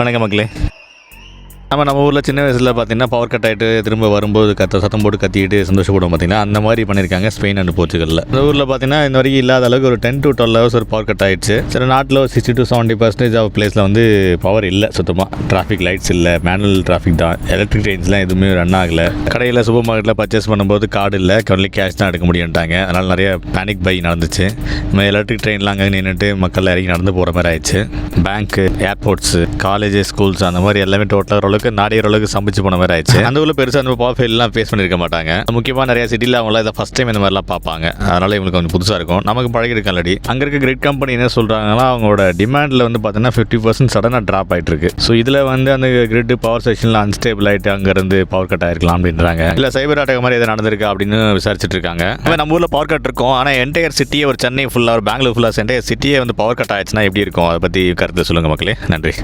வணக்கம் மக்களே நம்ம நம்ம ஊரில் சின்ன வயசில் பார்த்தீங்கன்னா பவர் கட் ஆகிட்டு திரும்ப வரும்போது கத்த சத்தம் போட்டு கத்திக்கிட்டு சந்தோஷப்படுவோம் பார்த்தீங்கன்னா அந்த மாதிரி பண்ணியிருக்காங்க ஸ்பெயின் அண்ட் போர்ச்சுகலில். இந்த ஊரில் பார்த்தீங்கன்னா இந்த வரைக்கும் இல்லாத அளவுக்கு ஒரு டென் டு டுவெல் ஹவர்ஸ் ஒரு பவர் கட் ஆயிடுச்சு. சில நாட்டில் ஒரு sixty to seventy percentage of பிளேஸில் வந்து பவர் இல்லை சுத்தமாக டிராஃபிக் லைட்ஸ் இல்லை மேனுவல் டிராஃபிக் தான். எலக்ட்ரிக் ட்ரெயின்ஸ்லாம் எதுவுமே ரன் ஆகலை. கடையில் சூப்பர் மார்க்கெட்டில் பர்ச்சேஸ் பண்ணும்போது கார்டு இல்லை ஒன்லி கேஷ் தான் எடுக்க முடியும்ட்டாங்க. அதனால் நிறைய பேனிக் பை நடந்துச்சு. இந்த எலக்ட்ரிக் ட்ரெயின்லாம் அங்கே நின்றுட்டு மக்கள் இறங்கி நடந்து போகிற மாதிரி ஆயிடுச்சு. பேங்க்கு ஏர்போர்ட்ஸு காலேஜ் ஸ்கூல்ஸ் அந்த மாதிரி எல்லாமே டோட்டலாக அளவுக்கு நாடியர் அளவுக்கு சமைச்சு போன மாதிரி ஆயிடுச்சு. அந்த ஊரில் பெருசாக அந்த பவர் எல்லாம் ஃபேஸ் பண்ணியிருக்க மாட்டாங்க. முக்கியமாக நிறைய சிட்டியில் அவங்களாம் இதை ஃபஸ்ட் டைம் இந்த மாதிரிலாம் பார்ப்பாங்க. அதனால இவங்களுக்கு கொஞ்சம் புதுசாக இருக்கும். நமக்கு பழகிருக்கும் ஆல்ரெடி அங்கே இருக்க கிரிட் கம்பெனி என்ன சொல்கிறாங்கன்னா அவங்களோட டிமாண்டில் வந்து பார்த்தீங்கன்னா ஃபிஃப்டி பர்சன்ட் சடனாக ட்ராப் ஆகிட்டு இருக்கு. ஸோ இதில் வந்து அந்த கிரிட் பவர் செக்ஷனில் அன்ஸ்டேபிள் ஆகிட்டு அங்கேருந்து பவர் கட் ஆயிருக்கலாம் அப்படின்றாங்க. இல்லை சைபர் அட்டாக் மாதிரி எதாவது நடந்திருக்கா அப்படின்னு விசாரிச்சுட்டு இருக்காங்க. நம்ம ஊரில் பவர் கட் இருக்கும். ஆனால் என்டையர் சிட்டியே ஒரு சென்னை ஃபுல்லாக ஒரு பெங்களூர் ஃபுல்லாக என்டையர் சிட்டியே வந்து பவர் கட் ஆயிடுச்சுன்னா எப்படி இருக்கும்? அதை பற்றி கருத்து சொல்லுங்கள் மக்களே. நன்றி.